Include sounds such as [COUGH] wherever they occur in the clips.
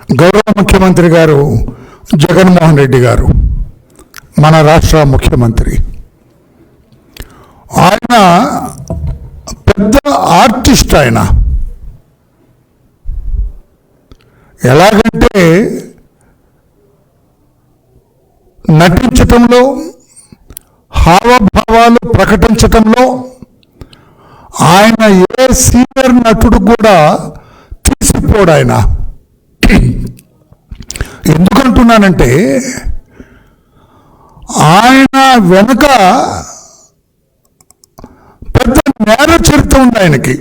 గౌరవ ముఖ్యమంత్రి గారు జగన్మోహన్ రెడ్డి గారు మన రాష్ట్ర ముఖ్యమంత్రి. ఆయన పెద్ద ఆర్టిస్ట్ ఆయన. ఎలాగంటే నటించటంలో హావభావాలు ప్రకటించటంలో ఆయన ఏ సీనియర్ నటుడు కూడా తీసిపోడు ఆయన. [CLEARS THROAT] ఎందుకంటున్నానంటే ఆయన వెనక పెద్ద నేర చరిత్ర ఉంది ఆయనకి.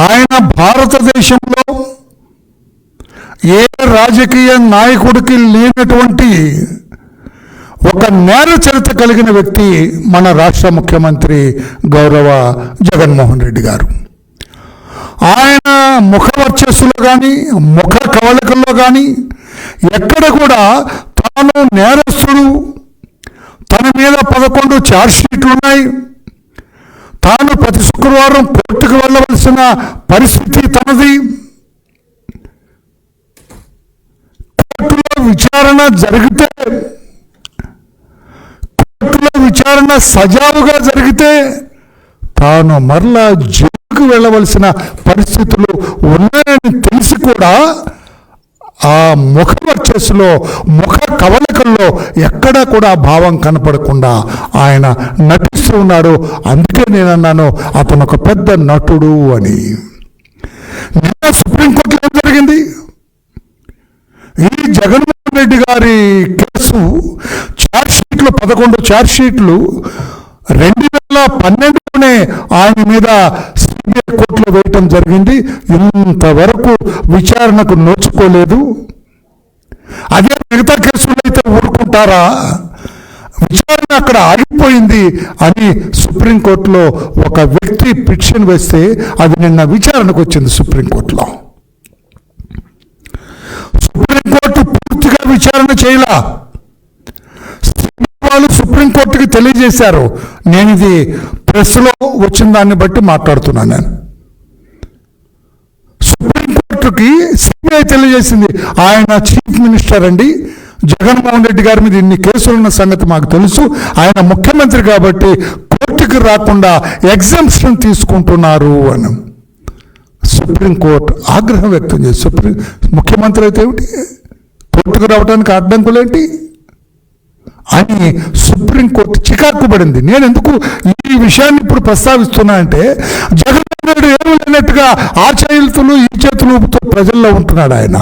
ఆయన భారతదేశంలో ఏ రాజకీయ నాయకుడికి లేనటువంటి ఒక నేర చరిత్ర కలిగిన వ్యక్తి మన రాష్ట్ర ముఖ్యమంత్రి గౌరవ జగన్మోహన్ రెడ్డి గారు. ఆయన ముఖ వర్చస్సులో కానీ ముఖ కవళికల్లో కానీ ఎక్కడ కూడా తాను నేరస్తుడు. తన మీద పదకొండు ఛార్జ్షీట్లు ఉన్నాయి. తాను ప్రతి శుక్రవారం కోర్టుకు వెళ్ళవలసిన పరిస్థితి తనది. కోర్టులో విచారణ జరిగితే కోర్టులో విచారణ సజావుగా జరిగితే తాను మరలా ముందుకు వెళ్ళవలసిన పరిస్థితులు ఉన్నాయని తెలిసి కూడా ఆ ముఖ వర్చస్సులో ముఖ కవలికల్లో ఎక్కడా కూడా భావం కనపడకుండా ఆయన నటిస్తూ ఉన్నాడు. అందుకే నేను అన్నాను అతను ఒక పెద్ద నటుడు అని. నిన్న సుప్రీంకోర్టులో ఏం జరిగింది? ఈ జగన్మోహన్ రెడ్డి గారి కేసు ఛార్జ్ షీట్లు పదకొండు ఛార్జ్ షీట్లు రెండు వేల పన్నెండులోనే ఆయన మీద సిబిఐ కోర్టులో వేయటం జరిగింది. ఇంతవరకు విచారణకు నోచుకోలేదు. అదే మిగతా కేసులు అయితే ఊరుకుంటారా? విచారణ అక్కడ ఆగిపోయింది అని సుప్రీంకోర్టులో ఒక వ్యక్తి పిటిషన్ వేస్తే అది నిన్న విచారణకు వచ్చింది సుప్రీంకోర్టులో. సుప్రీంకోర్టు పూర్తిగా విచారణ చేయలా. వాళ్ళు సుప్రీంకోర్టుకి తెలియజేశారు. నేను ఇది ప్రెస్లో వచ్చిన దాన్ని బట్టి మాట్లాడుతున్నాను నేను. సుప్రీంకోర్టుకి సిబిఐ తెలియజేసింది. ఆయన చీఫ్ మినిస్టర్ అండి. జగన్మోహన్ రెడ్డి గారి మీద ఇన్ని కేసులు ఉన్న సంగతి మాకు తెలుసు. ఆయన ముఖ్యమంత్రి కాబట్టి కోర్టుకి రాకుండా ఎగ్జామ్షన్ తీసుకుంటున్నారు అని. సుప్రీంకోర్టు ఆగ్రహం వ్యక్తం చేసి సుప్రీం ముఖ్యమంత్రి అయితే ఏమిటి? కోర్టుకు రావడానికి అడ్డంకులేంటి అని సుప్రీంకోర్టు చికాకు పడింది నేను ఎందుకు ఈ విషయాన్ని ఇప్పుడు ప్రస్తావిస్తున్నా అంటే జగన్మోహన్ రెడ్డి ఏమీ లేనట్టుగా ఆ చేతులు ఈ చేతులు ప్రజల్లో ఉంటున్నాడు ఆయన.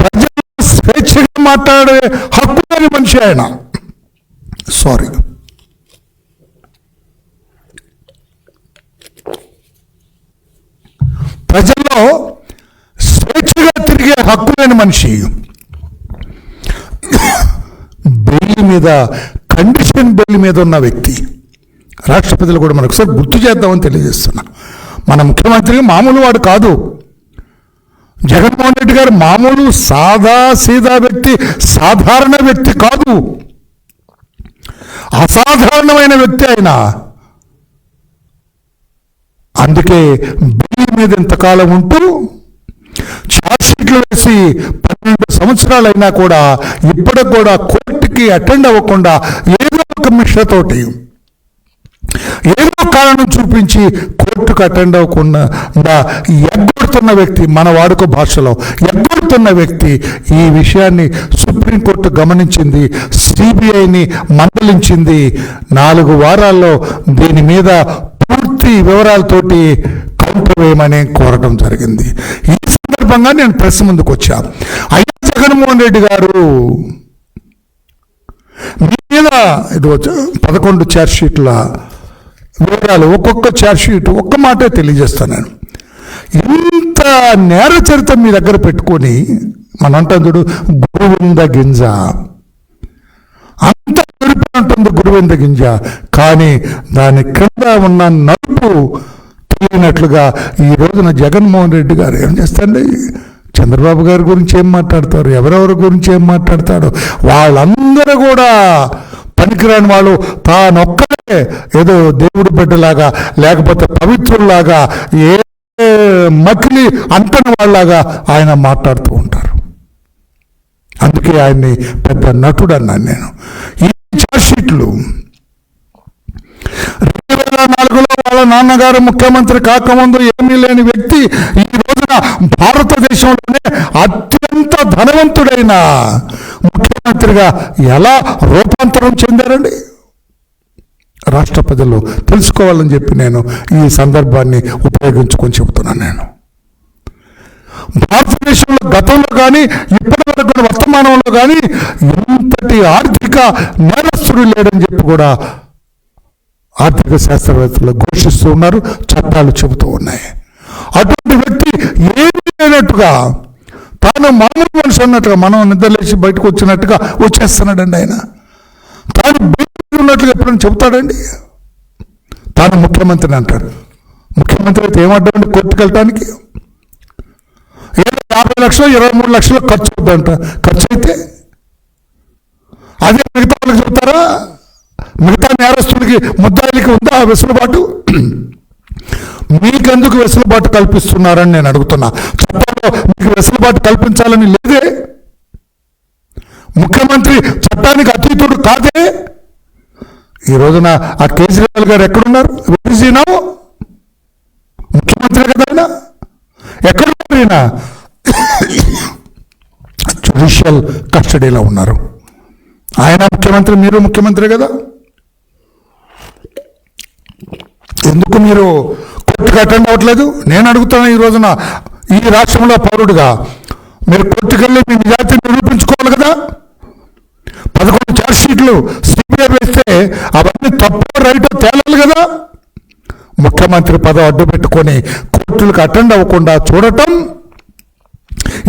ప్రజలు స్వేచ్ఛగా మాట్లాడే హక్కు లేని మనిషి ఆయన. సారీ ప్రజల్లో స్వేచ్ఛగా తిరిగే హక్కు లేని మనిషి. బెయిల్ మీద కండిషన్ బెయిల్ మీద ఉన్న వ్యక్తి. రాష్ట్రపతిలో కూడా మనకు ఒకసారి గుర్తు చేద్దామని తెలియజేస్తున్నా. మన ముఖ్యమంత్రి మామూలు వాడు కాదు. జగన్మోహన్ రెడ్డి గారు మామూలు సాదా సీదా వ్యక్తి సాధారణ వ్యక్తి కాదు. అసాధారణమైన వ్యక్తి ఆయన. అందుకే బెయిల్ మీద ఇంతకాలం ఉంటూ ఛార్జ్షీట్లు వేసి పన్నెండు సంవత్సరాలైనా కూడా ఇప్పటికి కూడా కోర్టుకి అటెండ్ అవ్వకుండా ఏదో ఒక మిషతోటి ఏదో కారణం చూపించి కోర్టుకు అటెండ్ అవ్వకుండా ఎగ్గొడుతున్న వ్యక్తి మన వాడుక భాషలో ఎగ్గొడుతున్న వ్యక్తి ఈ విషయాన్ని సుప్రీంకోర్టు గమనించింది సిబిఐని మందలించింది. నాలుగు వారాల్లో దీని మీద పూర్తి వివరాలతోటి కౌంటర్ వేయమని కోరడం జరిగింది. ఈ సందర్భంగా నేను ప్రెస్ ముందుకు వచ్చా. అయ్యా జగన్మోహన్ రెడ్డి గారు మీద ఇది పదకొండు ఛార్జ్ షీట్ల వివరాలు ఒక్కొక్క ఛార్జ్ షీట్ ఒక్క మాటే తెలియజేస్తాను. నేను ఇంత నేర చరిత్ర మీ దగ్గర పెట్టుకొని మన అంటాం చూడు గురువింద గింజ. అంత నలుపు ఉంటుంది గురువింద గింజ. కానీ దాని క్రింద ఉన్న నలుపు తెలియనట్లుగా ఈ రోజున జగన్మోహన్ రెడ్డి గారు ఏం చేస్తండి చంద్రబాబు గారి గురించి ఏం మాట్లాడతారు? ఎవరెవరి గురించి ఏం మాట్లాడతాడు వాళ్ళందరూ కూడా పనికిరాని వాళ్ళు. తానొక్కడే ఏదో దేవుడి బిడ్డలాగా లేకపోతే పవిత్రుల్లాగా ఏ మకిలి అంటని వాళ్ళలాగా ఆయన మాట్లాడుతూ ఉంటారు. అందుకే ఆయన్ని పెద్ద నటుడు అన్నాను నేను. ఈ చార్జ్షీట్లు రెండు వేల నాలుగులో వాళ్ళ నాన్నగారు ముఖ్యమంత్రి కాకముందు ఏమీ లేని వ్యక్తి ఈ రోజున భారతదేశంలోనే అత్యంత ధనవంతుడైన ముఖ్యమంత్రిగా ఎలా రూపాంతరం చెందారండి? రాష్ట్ర ప్రజలు తెలుసుకోవాలని చెప్పి నేను ఈ సందర్భాన్ని ఉపయోగించుకొని చెబుతున్నాను నేను. భారతదేశంలో గతంలో కానీ ఇప్పటి వరకు వర్తమానంలో కానీ ఎంతటి ఆర్థిక నేరస్తుడు లేడని చెప్పి కూడా ఆర్థిక శాస్త్రవేత్తలు ఘోషిస్తూ ఉన్నారు చట్టాలు చెబుతూ ఉన్నాయి. అటువంటి వ్యక్తి ఏమీ లేనట్టుగా తాను మామూలు మనిషి అన్నట్టుగా మనం నిద్రలేసి బయటకు వచ్చినట్టుగా వచ్చేస్తున్నాడండి ఆయన. తాను ఉన్నట్లుగా ఎప్పుడైనా చెబుతాడండి? తాను ముఖ్యమంత్రిని అంటాడు ముఖ్యమంత్రి అయితే ఏమడ్డండి కోర్టుకు వెళ్ళటానికి ఏదో యాభై లక్షలు ఇరవై మూడు లక్షలు ఖర్చు అవుతుందంట ఖర్చు అయితే? అదే మిగతా వాళ్ళకి చెప్తారా నేరస్తుడికి ముద్దాయిలకి ఉందా ఆ వెసులుబాటు? మీకెందుకు వెసులుబాటు కల్పిస్తున్నారని నేను అడుగుతున్నా. చట్టంలో మీకు వెసులుబాటు కల్పించాలని లేదే? ముఖ్యమంత్రి చట్టానికి అతీతుడు కాదే? ఈ రోజున ఆ కేజ్రీవాల్ గారు ఎక్కడున్నారు? వెలిసినావు ముఖ్యమంత్రి కదా ఆయన. ఎక్కడున్నారు ఈయన? జ్యుడిషియల్ కస్టడీలో ఉన్నారు. ఆయన ముఖ్యమంత్రి మీరు ముఖ్యమంత్రి కదా? ఎందుకు మీరు కోర్టుకు అటెండ్ అవ్వట్లేదు? నేను అడుగుతాను ఈ రోజున ఈ రాష్ట్రంలో పౌరుడుగా మీరు కోర్టుకెళ్ళి మీ నిజాయితీ నిరూపించుకోవాలి కదా? పదకొండు ఛార్జ్ షీట్లు సిబిఐ వేస్తే అవన్నీ తప్పు రైట్ తేలాలి కదా? ముఖ్యమంత్రి పదవి అడ్డు పెట్టుకొని కోర్టులకు అటెండ్ అవ్వకుండా చూడటం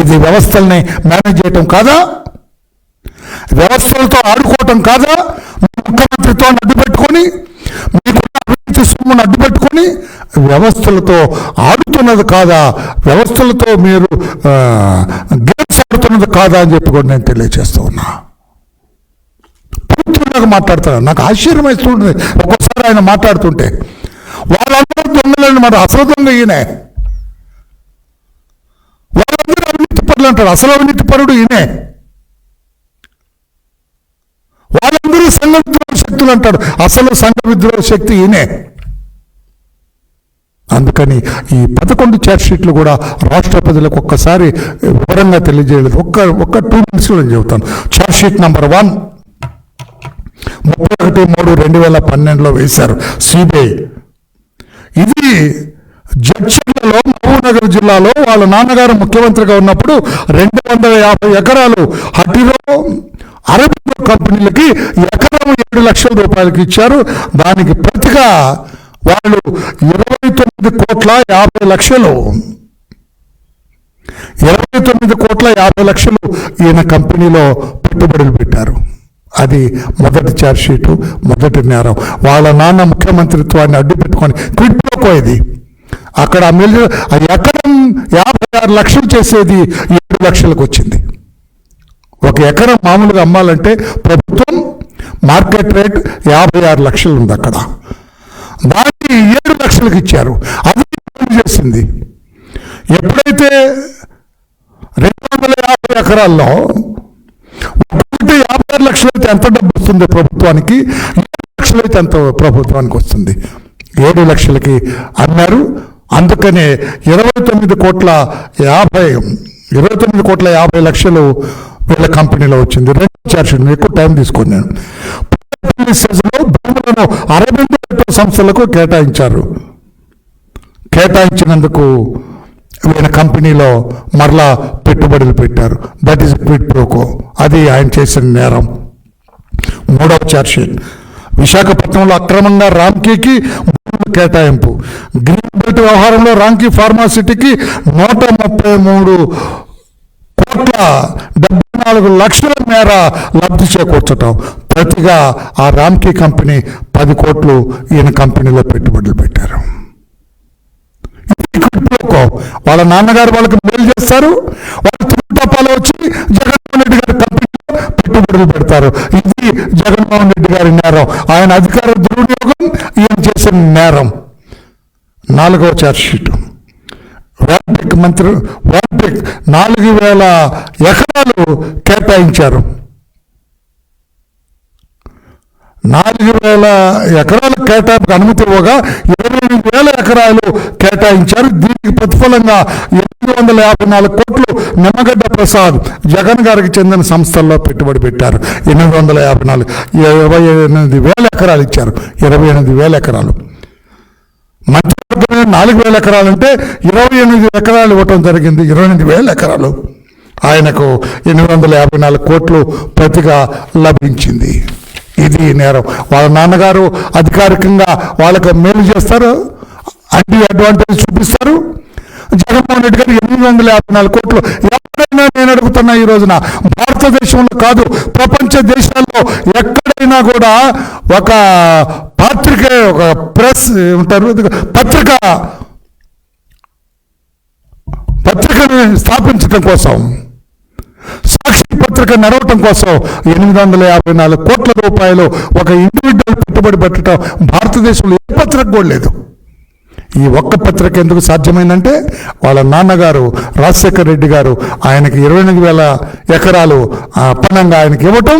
ఇది వ్యవస్థల్ని మేనేజ్ చేయటం కాదా? వ్యవస్థలతో ఆడుకోవటం కాదా? ముఖ్యమంత్రితో అడ్డు పెట్టుకొని మీకు అవినీతి సొమ్మును అడ్డు వ్యవస్థలతో ఆడుతున్నది కాదా? వ్యవస్థలతో మీరు గేమ్స్ ఆడుతున్నది కాదా అని చెప్పి కూడా నేను తెలియజేస్తూ ఉన్నా. పూర్తిగా మాట్లాడతాను నాకు ఆశ్చర్యం ఇస్తుంటుంది ఒక్కోసారి ఆయన మాట్లాడుతుంటే వాళ్ళందరూ దొంగలండి మరి అసలు దొంగ ఈయనే. వాళ్ళందరూ అవినీతి పరులు అంటారు. అసలు అవినీతి పరుడు ఈయనే. వాళ్ళందరూ సంఘ విద్రోహ శక్తులు అంటాడు అసలు సంఘ విద్రోహ శక్తి ఈయనే. అందుకని ఈ పదకొండు ఛార్జ్ షీట్లు కూడా రాష్ట్ర ప్రజలకు ఒక్కసారి వివరంగా తెలియజేయలేదు ఒక్క ఒక్క టూ మినిట్స్లో నేను చెబుతాను. ఛార్జ్ షీట్ నెంబర్ వన్ ముప్పై ఒకటి మూడు రెండు వేల పన్నెండులో వేశారు సిబిఐ ఇది జడ్చర్లలో మహబూబ్నగర్ జిల్లాలో వాళ్ళ నాన్నగారు ముఖ్యమంత్రిగా ఉన్నప్పుడు రెండు వందల యాభై ఎకరాలు హటిలో అరబికో కంపెనీలకి ఎకరం ఏడు లక్షల రూపాయలకి ఇచ్చారు. దానికి ప్రతిగా వాళ్ళు ఇరవై తొమ్మిది కోట్ల యాభై లక్షలు. ఇరవై తొమ్మిది కోట్ల యాభై లక్షలు ఈయన కంపెనీలో పెట్టుబడులు పెట్టారు. అది మొదటి ఛార్జ్షీటు మొదటి నేరం. వాళ్ళ నాన్న ముఖ్యమంత్రిత్వాన్ని అడ్డు పెట్టుకొని క్విట్ ఇది అక్కడ ఆ ఎకరం యాభై ఆరు లక్షలు చేసేది ఏడు లక్షలకు వచ్చింది. ఒక ఎకరం మామూలుగా అమ్మాలంటే ప్రభుత్వం మార్కెట్ రేట్ యాభై ఆరు లక్షలు ఉంది అక్కడ. దాన్ని ఏడు లక్షలకు ఇచ్చారు. అది చేసింది. ఎప్పుడైతే రెండు వందల యాభై ఎకరాల్లో ఒకటి యాభై ఆరు లక్షలైతే ఎంత డబ్బు వస్తుంది ప్రభుత్వానికి? ఏడు లక్షలైతే ఎంత ప్రభుత్వానికి వస్తుంది? ఏడు లక్షలకి అన్నారు. అందుకనే ఇరవై తొమ్మిది కోట్ల యాభై ఇరవై తొమ్మిది కోట్ల యాభై లక్షలు వీళ్ళ కంపెనీలో వచ్చింది. రెండు చార్జ్ ఎక్కువ టైం తీసుకున్నాను భూములను అరవింద సంస్థలకు కేటాయించారు. కేటాయించినందుకు ఈయన కంపెనీలో మరలా పెట్టుబడులు పెట్టారు. దట్ ఈస్ క్విట్ ప్రోకో అది ఆయన చేసిన నేరం. మూడవ చార్జ్షీట్ విశాఖపట్నంలో అక్రమంగా రామ్కీకి కేటాయింపు. గ్రీన్ బెల్ట్ వ్యవహారంలో రాంకీ ఫార్మాసిటీకి నూట ముప్పై మూడు కోట్ల డెబ్బై నాలుగు లక్షల మేర లబ్ధి చేకూర్చటం. ప్రతిగా ఆ రామ్కీ కంపెనీ పది కోట్లు ఈయన కంపెనీలో పెట్టుబడులు పెట్టారు. వాళ్ళ నాన్నగారు వాళ్ళకి మేలు చేస్తారు. వాళ్ళు తిరుగుటప్పాలు వచ్చి జగన్మోహన్ రెడ్డి గారి కంపెనీలో పెట్టుబడులు పెడతారు. ఇది జగన్మోహన్ రెడ్డి గారి నేరం. ఆయన అధికార దుర్వినియోగం ఈయన చేసిన నేరం. నాలుగవ ఛార్జ్ షీట్ మంత్రి వాల్టెక్ నాలుగు వేల ఎకరాలు కేటాయించారు. నాలుగు వేల ఎకరాల కేటాయింపు అనుమతి ఇవ్వగా ఇరవై ఎనిమిది వేల ఎకరాలు కేటాయించారు. దీనికి ప్రతిఫలంగా ఎనిమిది వందల యాభై నాలుగు కోట్లు నిమ్మగడ్డ ప్రసాద్ జగన్ గారికి చెందిన సంస్థల్లో పెట్టుబడి పెట్టారు. ఎనిమిది వందల యాభై నాలుగు ఇరవై ఎనిమిది వేల ఎకరాలు ఇచ్చారు. ఇరవై ఎనిమిది వేల ఎకరాలు. మంత్రివర్గమే నాలుగు వేల ఎకరాలు అంటే ఇరవై ఎనిమిది ఎకరాలు ఇవ్వటం జరిగింది. ఇరవై ఎనిమిది వేల ఎకరాలు ఆయనకు ఎనిమిది వందల యాభై నాలుగు కోట్లు ప్రతిగా లభించింది. ఇది నేరం. వాళ్ళ నాన్నగారు అధికారికంగా వాళ్ళకు మేలు చేస్తారు. అంటీ అడ్వాంటేజ్ చూపిస్తారు. జగన్మోహన్ రెడ్డి గారు ఎనిమిది వందల యాభై నాలుగు కోట్లు. ఎక్కడైనా నేను అడుగుతున్నా ఈ రోజున భారతదేశంలో కాదు ప్రపంచ దేశాల్లో ఎక్కడ ఉన్నా కూడా ఒక పత్రిక ఒక ప్రెస్ ఉంటారు పత్రిక పత్రికను స్థాపించడం కోసం సాక్షి పత్రిక నడవటం కోసం ఎనిమిది వందల యాభై నాలుగు కోట్ల రూపాయలు ఒక ఇండివిజువల్ పెట్టుబడి పెట్టడం భారతదేశంలో ఏ పత్రిక కూడా లేదు. ఈ ఒక్క పత్రిక ఎందుకు సాధ్యమైందంటే వాళ్ళ నాన్నగారు రాజశేఖర్ రెడ్డి గారు ఆయనకి ఇరవై ఎనిమిది వేల ఎకరాలు పనంగా ఆయనకి ఇవ్వటం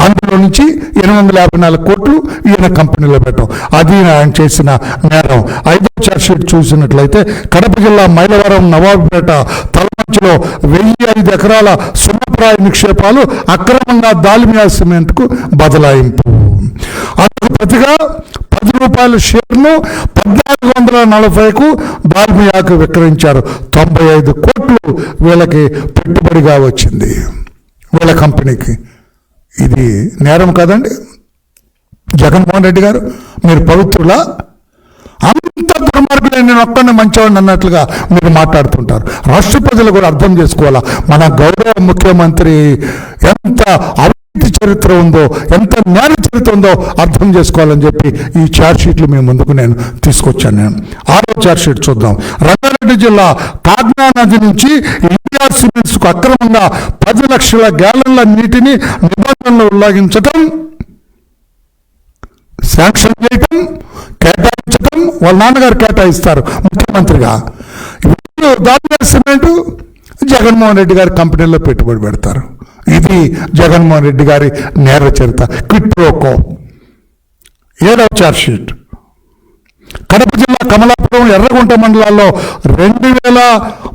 అందులో నుంచి ఎనిమిది వందల యాభై నాలుగు కోట్లు ఈయన కంపెనీలో పెట్టడం. అది ఆయన చేసిన నేరం. ఐదో చార్జ్షీట్ చూసినట్లయితే కడప జిల్లా మైలవరం నవాబుపేట తలమంచిలో వెయ్యి ఐదు ఎకరాల సున్నప్రాయ నిక్షేపాలు అక్రమంగా దాల్మియా సిమెంట్కు బదలాయింపు. అందుకు ప్రతిగా పది రూపాయల షేర్ను పద్నాలుగు వందల నలభైకు దాల్మియాకు విక్రయించారు. తొంభై ఐదు కోట్లు వీళ్ళకి పెట్టుబడిగా వచ్చింది. వీళ్ళ కంపెనీకి. ఇది నేరం కాదండి. జగన్మోహన్ రెడ్డి గారు మీరు పవిత్రులా? అంత దుర్మార్గులే నేను ఒక్కడిని మంచివాడిని అన్నట్లుగా మీరు మాట్లాడుతుంటారు. రాష్ట్ర ప్రజలు కూడా అర్థం చేసుకోవాలా? మన గౌరవ ముఖ్యమంత్రి ఎంత చరిత్ర ఉందో ఎంత జ్ఞాన చరిత్ర ఉందో అర్థం చేసుకోవాలని చెప్పి ఈ షీట్లు మీ ముందుకు నేను తీసుకొచ్చాను నేను. ఆరో షీట్ చూద్దాం. రంగారెడ్డి జిల్లా కాగ్నా నది నుంచి ఇండియా సిమెంట్స్కు అక్రమంగా పది లక్షల గ్యాలన్ల నీటిని నిబంధనలు ఉల్లంఘించటం శాంక్షన్ చేయటం కేటాయించటం వాళ్ళ నాన్నగారు కేటాయిస్తారు ముఖ్యమంత్రిగా. దాని సిమెంట్ జగన్మోహన్ రెడ్డి గారి కంపెనీలో పెట్టుబడి పెడతారు. ఇది జగన్మోహన్ రెడ్డి గారి నేర చరిత్ర. క్విట్ ప్రోకో ఏడవ షీట్. కడప జిల్లా కమలాపురం ఎర్రగుంట మండలాల్లో రెండు వేల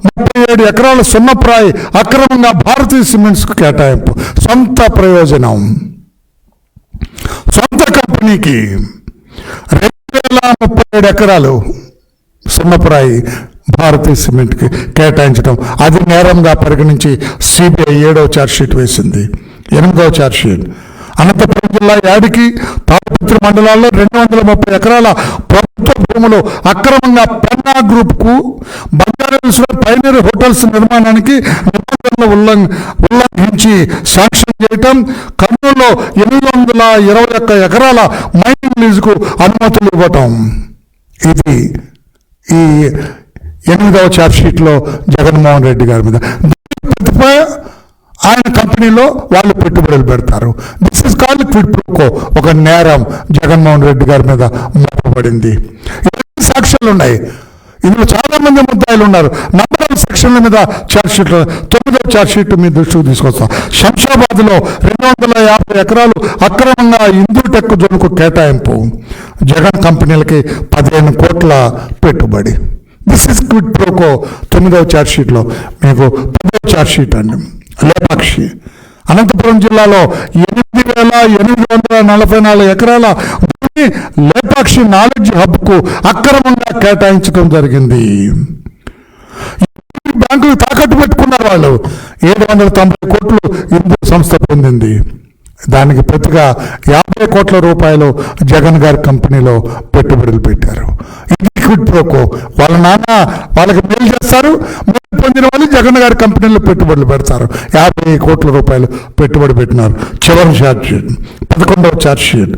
ముప్పై ఏడు ఎకరాల సున్నప్రాయి అక్రమంగా భారతీయ సిమెంట్స్కు కేటాయింపు. సొంత ప్రయోజనం. సొంత కంపెనీకి రెండు వేల ముప్పై ఏడు ఎకరాలు సున్నప్రాయి భారతీయ సిమెంట్కి కేటాయించడం. అది నేరంగా పరిగణించి సిబిఐ ఏడవ ఛార్జ్షీట్ వేసింది ఎనిమిదవ ఛార్జ్షీట్ అనంతపురం జిల్లా యాడికి తాడిపత్రి మండలాల్లో రెండు వందల ముప్పై ఎకరాల ప్రభుత్వ భూములు అక్రమంగా పెన్నా గ్రూప్కు బంజారాహిల్స్లో పైనీర్ హోటల్స్ నిర్మాణానికి నిబంధనలు ఉల్లంఘ ఉల్లంఘించి శాంక్షన్ చేయటం కర్నూలులో ఎనిమిది వందల ఇరవై ఒక్క ఎకరాల మైనింగ్ లీజుకు అనుమతులు ఇవ్వటం. ఇది ఈ ఎనిమిదవ ఛార్జ్షీట్లో జగన్మోహన్ రెడ్డి గారి మీద. ఆయన కంపెనీలో వాళ్ళు పెట్టుబడులు పెడతారు. This is called quid pro quo ఒక నేరం జగన్మోహన్ రెడ్డి గారి మీద మోపబడింది. సాక్ష్యాలు ఉన్నాయి. ఇందులో చాలా మంది ముద్దాయిలు ఉన్నారు. నంబర్ ఆఫ్ సెక్షన్ల మీద ఛార్జ్ షీట్ తొమ్మిదో ఛార్జ్ షీట్ మీ దృష్టికి తీసుకొస్తాం. శంషాబాద్లో రెండు వందల యాభై ఎకరాలు అక్రమంగా హిందూ టెక్ జోన్కు కేటాయింపు. జగన్ కంపెనీలకి పదిహేను కోట్ల పెట్టుబడి. దిస్ ఇస్ క్విడ్ ప్రోకో తొమ్మిదవ చార్జ్షీట్లో మీకు పదో చార్జ్షీట్ అండి. లేపాక్షి అనంతపురం జిల్లాలో ఎనిమిది వేల ఎనిమిది వందల నలభై నాలుగు ఎకరాల భూమి లేపాక్షి నాలెడ్జ్ హబ్కు అక్రమంగా కేటాయించడం జరిగింది. బ్యాంకులు తాకట్టు పెట్టుకున్నారు వాళ్ళు ఏడు వందల తొంభై కోట్లు హిందూ సంస్థ పొందింది. దానికి ప్రతిగా యాభై కోట్ల రూపాయలు జగన్ గారి కంపెనీలో పెట్టుబడులు పెట్టారు. ఇది ప్రోకో వాళ్ళ నాన్న వాళ్ళకి మేలు చేస్తారు మేలు పొందిన వాళ్ళు జగన్ గారి కంపెనీలో పెట్టుబడులు పెడతారు. యాభై కోట్ల రూపాయలు పెట్టుబడి పెట్టినారు. చివరి ఛార్జ్ షీట్ పదకొండవ ఛార్జ్ షీట్.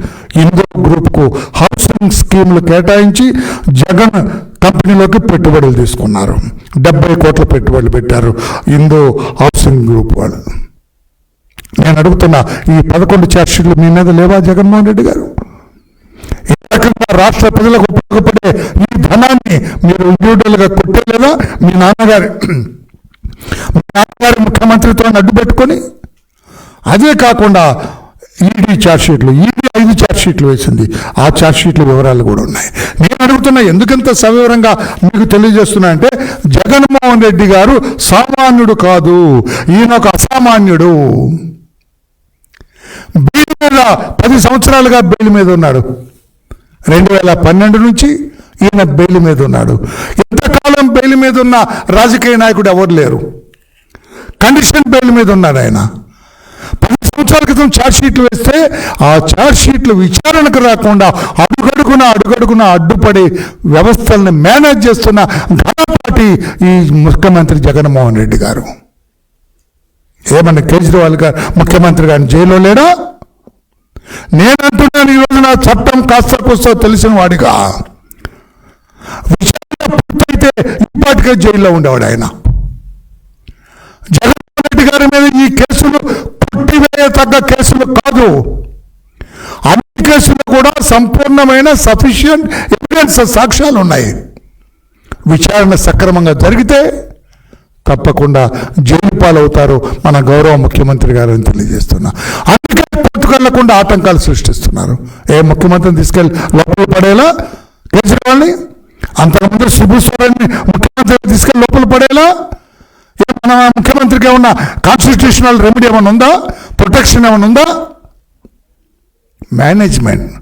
గ్రూప్కు హౌసింగ్ స్కీములు కేటాయించి జగన్ కంపెనీలోకి పెట్టుబడులు తీసుకున్నారు. డెబ్బై కోట్ల పెట్టుబడులు పెట్టారు. ఇందో హౌసింగ్ గ్రూప్ వాళ్ళు. నేను అడుగుతున్నా ఈ పదకొండు ఛార్జ్షీట్లు మీ మీద లేవా జగన్మోహన్ రెడ్డి గారు? ఇలా రకంగా రాష్ట్ర ప్రజలకు ఉపయోగపడే ఈ ధనాన్ని మీరు ఇండివిజువల్గా కొట్టేలేదా? మీ నాన్నగారి మీ నాన్నగారి ముఖ్యమంత్రితో అడ్డు పెట్టుకొని? అదే కాకుండా ఈడీ ఛార్జ్షీట్లు ఈడీ ఐదు ఛార్జ్షీట్లు వేసింది. ఆ ఛార్జ్షీట్ల వివరాలు కూడా ఉన్నాయి. నేను అడుగుతున్నా ఎందుకంత సవివరంగా మీకు తెలియజేస్తున్నా అంటే జగన్మోహన్ రెడ్డి గారు సామాన్యుడు కాదు ఈయన ఒక అసామాన్యుడు. బెయిల్ మీద పది సంవత్సరాలుగా బెయిల్ మీద ఉన్నాడు. రెండు వేల పన్నెండు నుంచి ఈయన బెయిల్ మీద ఉన్నాడు. ఎంతకాలం బెయిల్ మీద ఉన్న రాజకీయ నాయకుడు ఎవరు లేరు. కండిషన్ బెయిల్ మీద ఉన్నాడు ఆయన. పది సంవత్సరాల క్రితం ఛార్జ్ షీట్లు వేస్తే ఆ ఛార్జ్ షీట్లు విచారణకు రాకుండా అడుగడుగున అడుగడుగున అడ్డుపడి వ్యవస్థల్ని మేనేజ్ చేస్తున్న ఘనపాటి ఈ ముఖ్యమంత్రి జగన్మోహన్ రెడ్డి గారు. ఏమన్నా కేజ్రీవాల్ గారు ముఖ్యమంత్రి గారిని జైల్లో లేడా? నేనంటున్నాను ఈరోజు నా చట్టం కాస్త కూస్తో తెలిసిన వాడిగా. విచారణ పూర్తయితే ఇప్పటికే జైల్లో ఉండేవాడు ఆయన. జగన్మోహన్ రెడ్డి గారి మీద ఈ కేసులు కొట్టివేయతగ్గ కేసులు కాదు. అన్ని కేసులు కూడా సంపూర్ణమైన సఫిషియంట్ ఎవిడెన్స్ సాక్ష్యాలు ఉన్నాయి. విచారణ సక్రమంగా జరిగితే తప్పకుండా జైలు పాలవుతారు మన గౌరవ ముఖ్యమంత్రి గారని తెలియజేస్తున్నా. వెళ్ళకుండా ఆటంకాలు సృష్టిస్తున్నారు. ఏ ముఖ్యమంత్రిని తీసుకెళ్ళి లోపల పడేలా? కేజ్రీవాల్ని? అంతకుముందు శిబు సోరెన్ని ముఖ్యమంత్రి తీసుకెళ్ళి లోపల పడేలా? మన ముఖ్యమంత్రికి ఏమన్నా కాన్స్టిట్యూషనల్ రెమెడీ ఏమైనా ఉందా? ప్రొటెక్షన్ ఏమైనా ఉందా? మేనేజ్మెంట్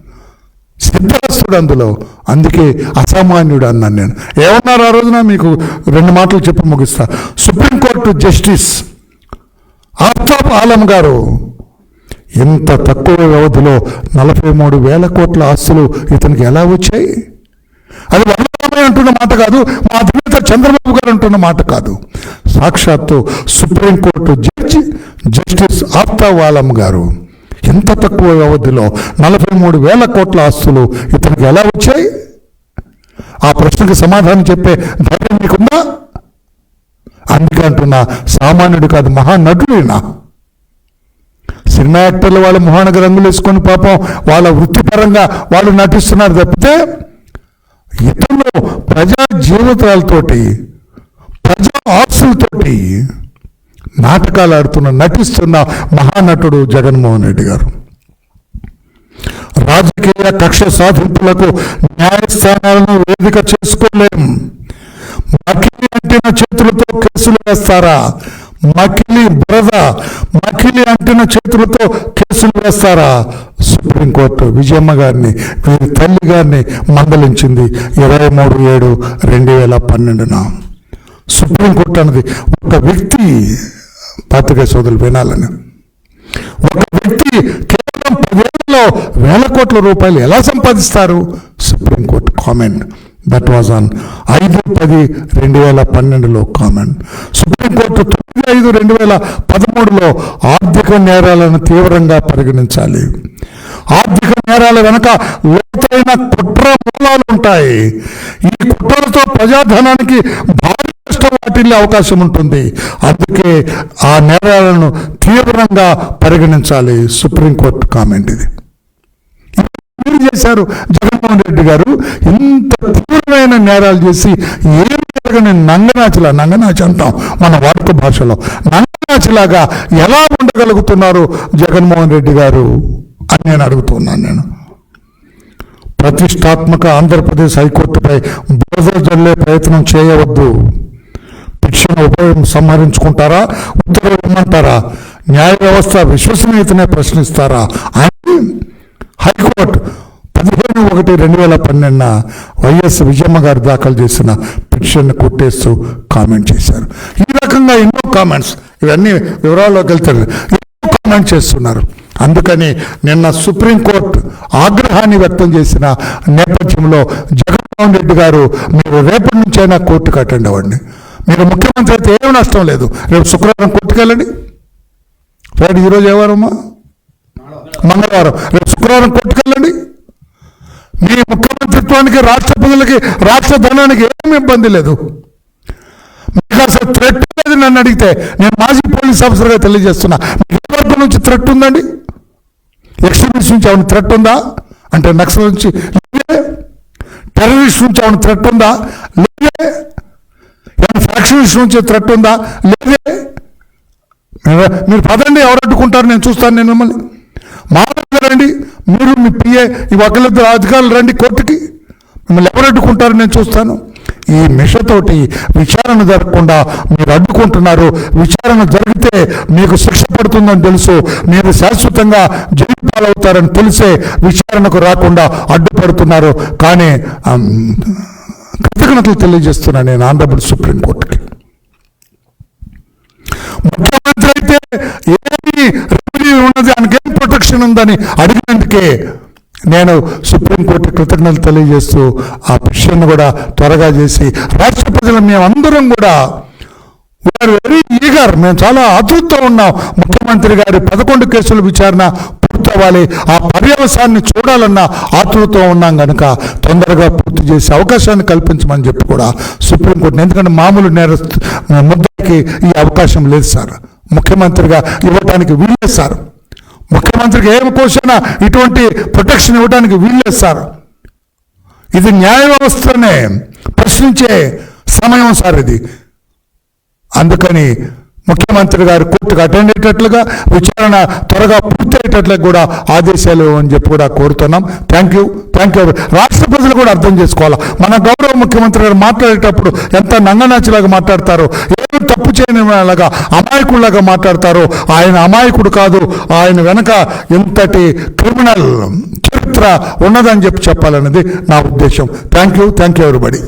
సిద్ధస్తుడు అందులో. అందుకే అసామాన్యుడు అన్నాను నేను. ఏమన్నారు ఆ రోజున? మీకు రెండు మాటలు చెప్పి ముగిస్తా. Supreme court justice Aftab Alam గారు ఇంత తక్కువ వ్యవధిలో నలభై మూడు వేల కోట్ల ఆస్తులు ఇతనికి ఎలా వచ్చాయి? అది వల్లభామయ్య అంటున్న మాట కాదు మా అధినేత చంద్రబాబు గారు అంటున్న మాట కాదు. సాక్షాత్తు సుప్రీంకోర్టు జడ్జి జస్టిస్ ఆప్తావాలం గారు ఎంత తక్కువ వ్యవధిలో నలభై మూడు వేల కోట్ల ఆస్తులు ఇతనికి ఎలా వచ్చాయి? ఆ ప్రశ్నకి సమాధానం చెప్పే ధైర్యం మీకుందా? అందుకే అంటున్నా సామాన్యుడు కాదు మహానటుడైనా? సినిమా యాక్టర్లు వాళ్ళ మొహానికి రంగులు వేసుకొని పాపం వాళ్ళ వృత్తిపరంగా వాళ్ళు నటిస్తున్నారు తప్పితే ఇతరులు ప్రజా జీవితాలతోటి ప్రజా ఆస్తులతోటి నాటకాలు ఆడుతున్న నటిస్తున్న మహానటుడు జగన్మోహన్ రెడ్డి గారు. రాజకీయ కక్ష సాధింపులకు న్యాయస్థానాలను వేదిక చేసుకోలేం. మకిలి అంటిన చేతులతో కేసులు వేస్తారా? మకిలి బురద మకిలి అంటిన చేతులతో కేసులు వేస్తారా? సుప్రీంకోర్టు విజయమ్మ గారిని వీరి తల్లి గారిని మందలించింది ఇరవై మూడు ఏడు రెండు వేల పన్నెండున. సుప్రీంకోర్టు అన్నది ఒక వ్యక్తి పాత్రికే సోదరులు వినాలని. ఒక వ్యక్తి కేవలం పదేళ్ళలో వేల కోట్ల రూపాయలు ఎలా సంపాదిస్తారు? Supreme court comment. That was on ఐదు పది రెండు వేల పన్నెండులో కామెంట్ సుప్రీంకోర్టు తొమ్మిది ఐదు రెండు వేల పదమూడులో ఆర్థిక నేరాలను తీవ్రంగా పరిగణించాలి. ఆర్థిక నేరాల వెనక లోతైన కుట్ర మూలాలు ఉంటాయి. ఈ కుట్రలతో ప్రజాధనానికి భారీ నష్టం వాటిల్లే అవకాశం ఉంటుంది. అందుకే ఆ నేరాలను తీవ్రంగా పరిగణించాలి. సుప్రీంకోర్టు కామెంట్ ఇది. మీరు చేశారు? జగన్మోహన్ రెడ్డి గారు ఇంత తీవ్రమైన నేరాలు చేసి ఏం జరగని నంగనాచిలా నంగనాచి అంటాం మన వాడుక భాషలో. నంగనాచిలాగా ఎలా ఉండగలుగుతున్నారు జగన్మోహన్ రెడ్డి గారు అని నేను అడుగుతున్నాను నేను. ప్రతిష్టాత్మక ఆంధ్రప్రదేశ్ హైకోర్టుపై బురద జల్లే ప్రయత్నం చేయవద్దు. శిక్షణ ఉపయోగం సంహరించుకుంటారా? ఉత్తర్వులు ఇమ్మంటారా? న్యాయ వ్యవస్థ విశ్వసనీయతనే ప్రశ్నిస్తారా? అని హైకోర్టు పదిహేను ఒకటి రెండు వేల పన్నెండున వైఎస్ విజయమ్మ గారు దాఖలు చేసిన పిటిషన్ను కొట్టేస్తూ కామెంట్ చేశారు. ఈ రకంగా ఎన్నో కామెంట్స్ ఇవన్నీ వివరాల్లోకి వెళ్తారు. ఎన్నో కామెంట్ చేస్తున్నారు. అందుకని నిన్న సుప్రీంకోర్టు ఆగ్రహాన్ని వ్యక్తం చేసిన నేపథ్యంలో జగన్మోహన్ రెడ్డి గారు మీరు రేపటి నుంచైనా కోర్టుకు అటెండ్ అవ్వండి. మీరు ముఖ్యమంత్రి అయితే ఏం నష్టం లేదు. రేపు శుక్రవారం కోర్టుకెళ్ళండి. రేపు ఈరోజు ఏవారమ్మా? మంగళవారం. రేపు శుక్రవారం కొట్టుకెళ్ళండి మీ ముఖ్యమంత్రిత్వానికి రాష్ట్ర ప్రజలకి రాష్ట్ర ధనానికి ఏం ఇబ్బంది లేదు. మీకు అసలు థ్రెట్ లేదు నన్ను అడిగితే. నేను మాజీ పోలీస్ ఆఫీసర్గా తెలియజేస్తున్నా. మీకు వర్గం నుంచి థ్రెట్ ఉందండి? ఎక్స్ట్రీమిస్ట్ నుంచి ఏమైనా థ్రెట్ ఉందా? అంటే నక్సల్ నుంచి టెర్రరిస్ట్ నుంచి ఏమైనా థ్రెట్ ఉందా? లేదే. ఏమైనా ఫ్యాక్షనిస్ట్ నుంచి థ్రెట్ ఉందా? లేదే. మీరు మీరు పదండి ఎవరు అడ్డుకుంటారు నేను చూస్తాను నేను మిమ్మల్ని. మామూలుగా రండి మీరు మీ పిఏ ఈ ఒకళ్ళిద్దరు అధికారులు రండి కోర్టుకి. మిమ్మల్ని ఎవరు అడ్డుకుంటారు నేను చూస్తాను. ఈ మిషతోటి విచారణ జరగకుండా మీరు అడ్డుకుంటున్నారు. విచారణ జరిగితే మీకు శిక్ష పడుతుందని తెలుసు. మీరు శాశ్వతంగా జైలు పాలవుతారని తెలిసే విచారణకు రాకుండా అడ్డుపడుతున్నారు. కానీ కృతజ్ఞతలు తెలియజేస్తున్నాను నేను ఆంధ్రప్రదేశ్ సుప్రీంకోర్టుకి. ముఖ్యమంత్రి అయితే ఏమి రెవెన్యూ ఆయనకి ఏం ప్రొటెక్షన్ ఉందని అడిగినందుకే నేను సుప్రీంకోర్టు కృతజ్ఞతలు తెలియజేస్తూ ఆ పిటిషన్ను కూడా త్వరగా చేసి రాష్ట్ర ప్రజలు మేమందరం కూడా వీఆర్ వెరీ ఈగర్ మేము చాలా ఆతృతతో ఉన్నాం. ముఖ్యమంత్రి గారి పదకొండు కేసుల విచారణ పూర్తవ్వాలి. ఆ పర్యవసాన్ని చూడాలన్న ఆతృతతో ఉన్నాం కనుక తొందరగా పూర్తి చేసే అవకాశాన్ని కల్పించమని చెప్పి కూడా సుప్రీంకోర్టు ఎందుకంటే మామూలు నేరస్తు ముద్దకి ఈ అవకాశం లేదు సార్. ముఖ్యమంత్రిగా ఇవ్వడానికి వీల్లేదు సార్. ముఖ్యమంత్రికి ఏం కోసినా ఇటువంటి ప్రొటెక్షన్ ఇవ్వడానికి వీల్లేదు సార్. ఇది న్యాయ వ్యవస్థనే ప్రశ్నించే సమయం సార్ ఇది. అందుకని ముఖ్యమంత్రి గారు కోర్టుకు అటెండ్ అయ్యేటట్లుగా విచారణ త్వరగా పూర్తి అయ్యేటట్లుగా కూడా ఆదేశాలు అని చెప్పి కూడా కోరుతున్నాం. థ్యాంక్ యూ థ్యాంక్ యూ రాష్ట్ర ప్రజలు కూడా అర్థం చేసుకోవాలి? మన గౌరవ ముఖ్యమంత్రి గారు మాట్లాడేటప్పుడు ఎంత నంగనాచిలాగా మాట్లాడతారో ఏమి తప్పు చేయని లాగా అమాయకుల్లాగా మాట్లాడతారో ఆయన అమాయకుడు కాదు ఆయన వెనక ఇంతటి క్రిమినల్ చరిత్ర ఉన్నదని చెప్పి చెప్పాలన్నది నా ఉద్దేశం. Thank you thank you everybody